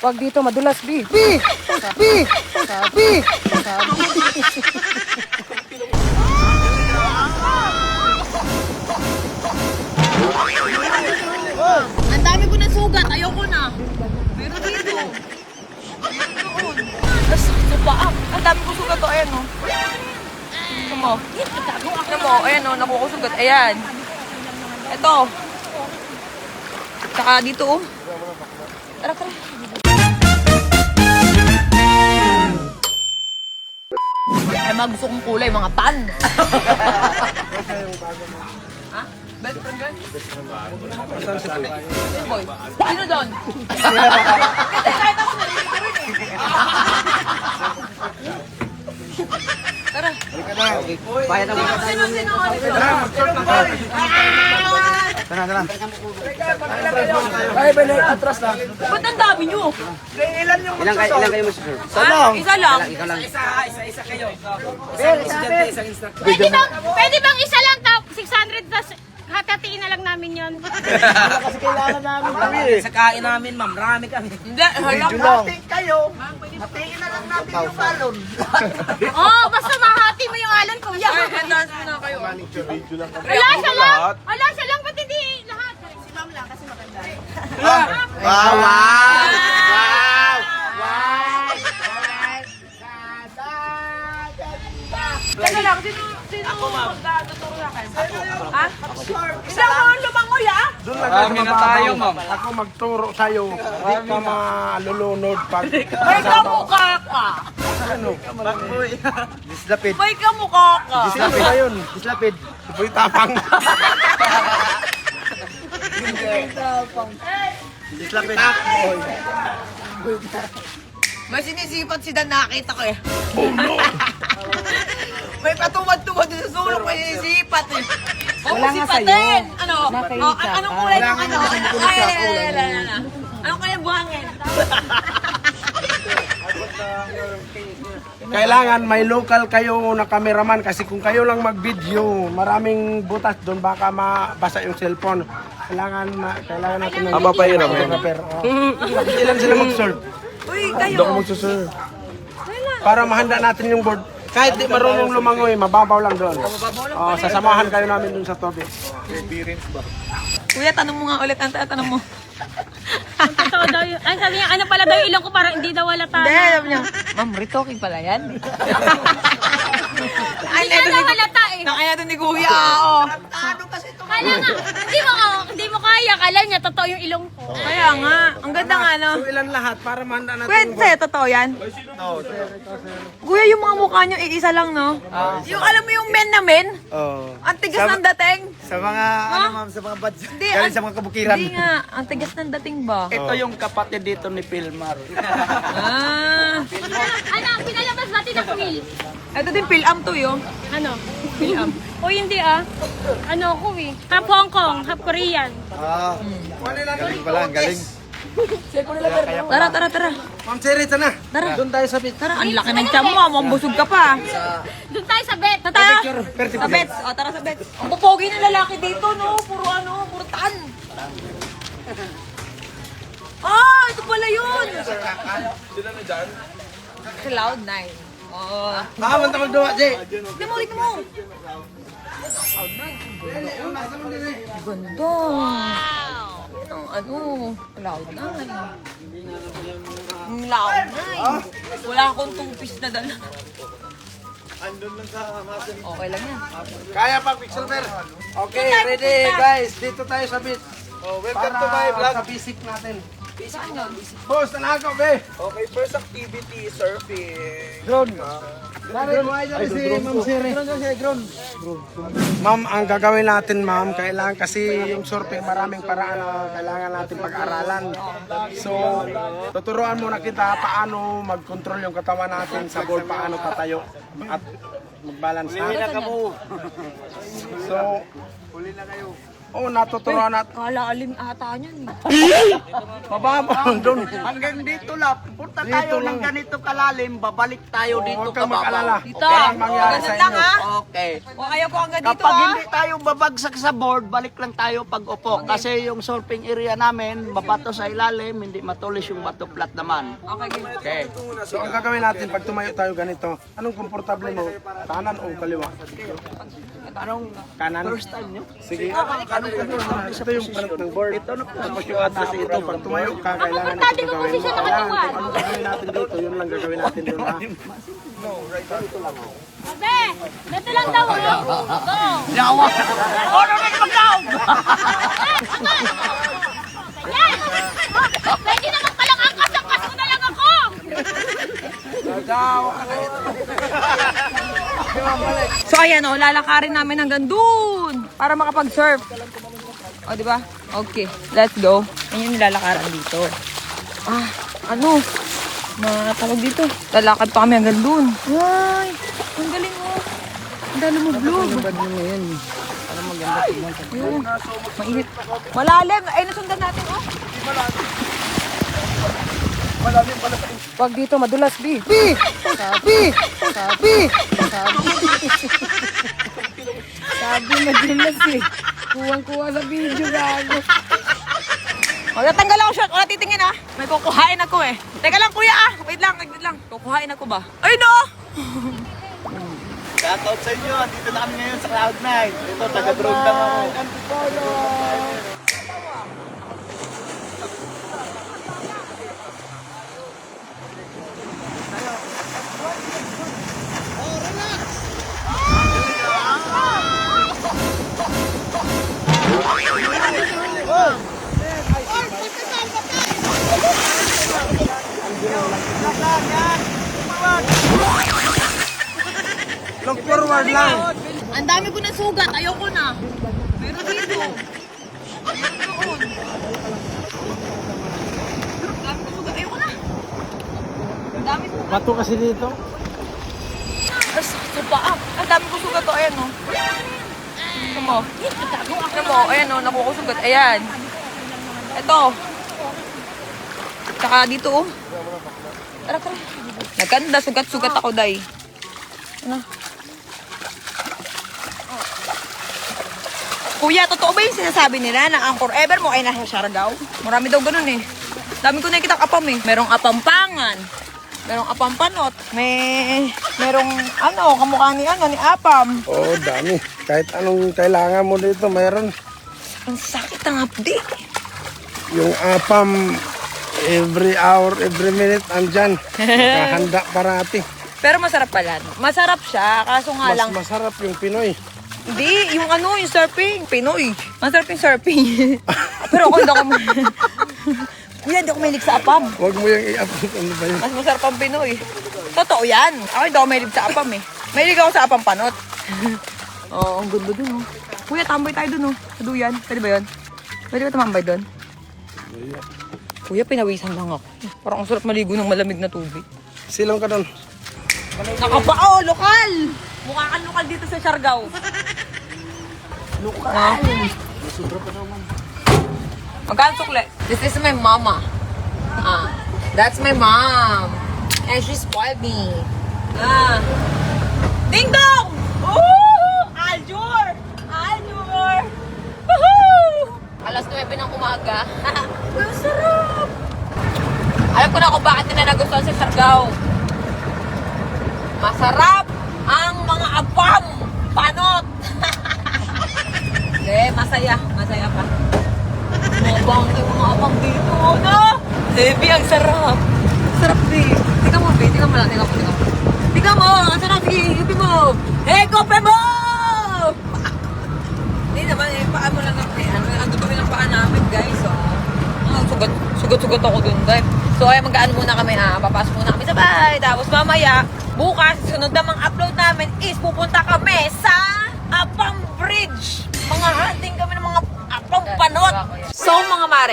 Wag dito, madulas, B. B! B! B! Ang dami ko ng sugat. Ayoko na. Meron dito. Tapos sa paa. Ang dami ko sugat. Oh, ayan o. Ito mo. Ito mo. Ayan o. Nakukusugat. Ayan. Ito. Tsaka dito oh. Tara, tara. Mga gusto kong kulay, mga tan. ha? Best friend girl? Hey, boy. Sino doon? Kasi kahit ako nalilito rin eh. Tara. Bayad na muna. Sino, sino? Tara, tara. Ay, balay, atras lang. Ba't ang dami nyo? Ilang kayo, ilang kayo masusur? Ah, isa lang. Ikaw lang. Pwede bang, pwede bang isa lang tap 600 tas hatatiin na lang namin yon. Sa kain namin, ma'am. Marami kami. Hindi, hala. oh, basta mahati mo yung alon kuya. Ay, endorse mo na kayo. Wala siya lang. Wala siya lang pati di lahat. Si ma'am lang kasi maganda. Wow! Wow! Teka lang, sino, sino magdaduturo sa akin? Ha? Isa ko ang lumangoy, ha? Marami na tayo, ma'am. Ako magturo sa'yo. Hindi ka malulunod pag... May kamukha ka. Dislapid. May kamukha ka. Dislapid. Ano yun? Dislapid. Uy, tapang. Dislapid. May sinisipat si Dan, nakita ko eh. may patumad-tumad din sa sulok, may sinisipat eh. Wala nga sa'yo. Ano? Oh, an- anong kulay ng ano? Ay, ay, ay, ay, ay, ay, ay. Anong kulay ng buhangin? Kailangan may local kayo na cameraman kasi kung kayo lang mag-video, maraming butas doon baka mabasa yung cellphone. Kailangan na, kailangan natin ng Aba pa yun. Hindi lang sila mag-serve. Uy, kayo. Doon magsuserve. Para mahanda natin yung board. Kahit di marunong lumangoy, mababaw lang doon. Oh, sasamahan kayo namin doon sa tubig. Kuya, tanong mo nga ulit. Ang tanong mo. Totoo daw yun. Ay, sabi niya, ano pala daw yung ilong ko para hindi daw wala Hindi, tayo. alam niya. Ma'am, retoking pala yan. Ay, Hindi na halata eh. Nakaya ni Kuya, oo. Kala nga, hindi mo, hindi mo kaya. Kala niya, totoo yung ilong ko. Kaya nga, ang ganda nga, no? So ilan lahat para mahanda natin Pwede, board. totoo yan? Kuya, yung mga mukha niyo, iisa lang, no? Yung alam mo yung men na men? Oh. Ang tigas ng dating. Sa mga, ano ma'am, sa mga bads. Hindi, Galing ang- sa mga kabukiran. Hindi nga, ang tigas ng dating ba? Ito yung kapatid dito ni Pilmar. Ah, Ano, pinalabas natin ang quill. Ito din film to yun. Ano? Film. O hindi ah. Ano ako eh. Half Hong Kong, half Korean. Ah. Galing pala, ang galing. Tara, tara, tara. Ma'am Cherry, na. Tara. Doon tayo sa bit. Tara, ang laki ng tiyan mo, ah. mukhang busog ka pa. Doon tayo sa bet. Tara, tayo. Sa bets. O, tara sa bets. Ang pupogi ng lalaki dito, no? Puro ano, puro tan. Ah, ito pala yun. Sila na dyan? Cloud 9. Oh. Ah, manta magdawa, Jay. Tignan mo, tignan mo. Cloud 9. Ganda. Ang ano, Cloud 9. Ang Cloud 9. Wala akong two-piece na dala. Okay lang yan. Kaya pa, Pixel Bear. Okay, ready guys. Dito tayo sa beach. Oh, welcome to my vlog. Sa basic natin. Saan yun? Boss, nanakaw, be. Okay, first activity, surfing. Drone. Drone mo ay si Ma'am Siri. Ma'am, ang gagawin natin, ma'am, kailangan kasi yung surfing maraming paraan na kailangan natin pag-aralan. So, tuturuan muna kita paano mag-control yung katawan natin sa ball, paano patayo at mag-balance na. So, Oo, natuturuan natin. Kalalim ata niyan eh. Mababa lang doon. Hanggang dito lang. Punta Dito tayo lang. ng ganito kalalim, babalik tayo dito Huwag kang mag-alala. kababaw. Dito. Walang mangyari Ganun lang inyo. ha. Okay. O ayaw ko hanggang dito Kapag ha. hindi tayo babagsak sa board, balik lang tayo pag upo. Kasi yung surfing area namin, babato sa ilalim, hindi matulis yung bato flat naman. Okay, game. Okay. So ang gagawin natin pag tumayo tayo ganito, anong komportable mo? Kanan o kaliwa? Anong Kanan. first time nyo? Sige. Ito yung kanan ng board. Ito na po. Tapos yung atas ito, pag tumayo ka, kailangan ito ko mo. na Kailangan katawan. kung anong gagawin natin dito, yun lang gagawin natin doon ha. Be, dito lang daw. oh. Go. Yawa! Ano na magkaw? Yan. Oh, Pwede naman palang angkas-angkas mo na lang ako. So ayan o, lalakarin namin hanggang dun para makapag-surf. O, di ba? Okay, let's go. Yan yung nilalakaran dito. Ah, ano? Matawag dito. Lalakad pa kami hanggang dun. Ay, ang galing mo. Ang dali mo vlog. Ayun. Mainit. Malalim. Ay, nasundan natin, oh. Pag dito, madulas, B. Bi! Sabi! Sabi! Sabi! Sabi madulas eh. Kuwang-kuwa sa video gago. O, natanggal ako short. Wala titingin ah. May kukuhain ako eh. Teka lang kuya ah. Wait lang, wait lang. Kukuhain ako ba? Ay no! Shoutout sa inyo. Dito na kami ngayon sa Cloud9. Ito, taga-drone lang ako. Look forward lang. Ang dami ko ng sugat. Ayoko na. Meron dito. Meron. Ang dami ko sugat. Ayoko na. Ang dami ko. Bato kasi dito. Ay, sa paa. Ang dami ko sugat to. Ayan, oh. Ito mo. Ito mo. Ayan, oh. Nakukusugat. Ayan. Ito. Tsaka dito, oh. Tara, tara. Nagkanda. Sugat-sugat ako, day. Ano? Kuya, totoo ba yung sinasabi nila na ang forever mo ay nasa Siargao? Marami daw ganun eh. Dami ko nakikita apam eh. Merong apampangan. Merong apampanot. May... Merong ano, kamukha ni ano, ni apam. Oo, dami. Kahit anong kailangan mo dito, mayroon. Ang sakit ng hapdi. Yung apam, every hour, every minute, andyan. Nakahanda parati. Pero masarap pala. Masarap siya, kaso nga Mas lang, masarap yung Pinoy. Hindi, yung ano, yung surfing, Pinoy. Masarap yung surfing. Pero ako hindi ako, Kuya, hindi ako mahilig sa apam. Huwag mo yung i-upload. Ano ba yun? Mas masarap ang Pinoy. Totoo yan. Ako hindi ako mahilig sa apam eh. Mahilig ako sa apam panot. Oo, oh, ang ganda dun oh. Kuya, tambay tayo dun oh. Sa duyan. Pwede ba yun? Pwede ba tumambay dun? Kuya, pinawisan lang ako. Parang ang sarap maligo ng malamig na tubig. Silong ka doon. Nakapao, lokal! Mukha kang lokal dito sa Siargao. Lokal. Magkano sukle? This is my mama. Ah, that's my mom. And she spoiled me. Ah. Ding dong! Woo! Aljur! Aljur! Woohoo! Alas 9 ng umaga. Ang sarap! Alam ko na kung bakit nila nagustuhan sa Siargao. Masarap ang mga apam, panot. Masaya. Masaya pa. Mabang yung mga apam dito, no? Heavy, ang sarap. Sarap, di. Tingnan mo, be. Tingnan mo lang, tingnan mo, tingnan mo. Tingnan mo, ang sarap. Sige, hipi mo. Hey, kope mo! Hindi naman, eh, paa mo lang natin. Ano, ando kami ng paa namin, guys, oh. Ah, sugat, sugat-sugat ako dun, guys. So, ay magkaan muna kami, ha. Papasok muna kami sa bahay. Tapos mamaya, bukas, sunod namang upload namin is pupunta kami sa mga hunting kami ng mga apong panon. So mga mare,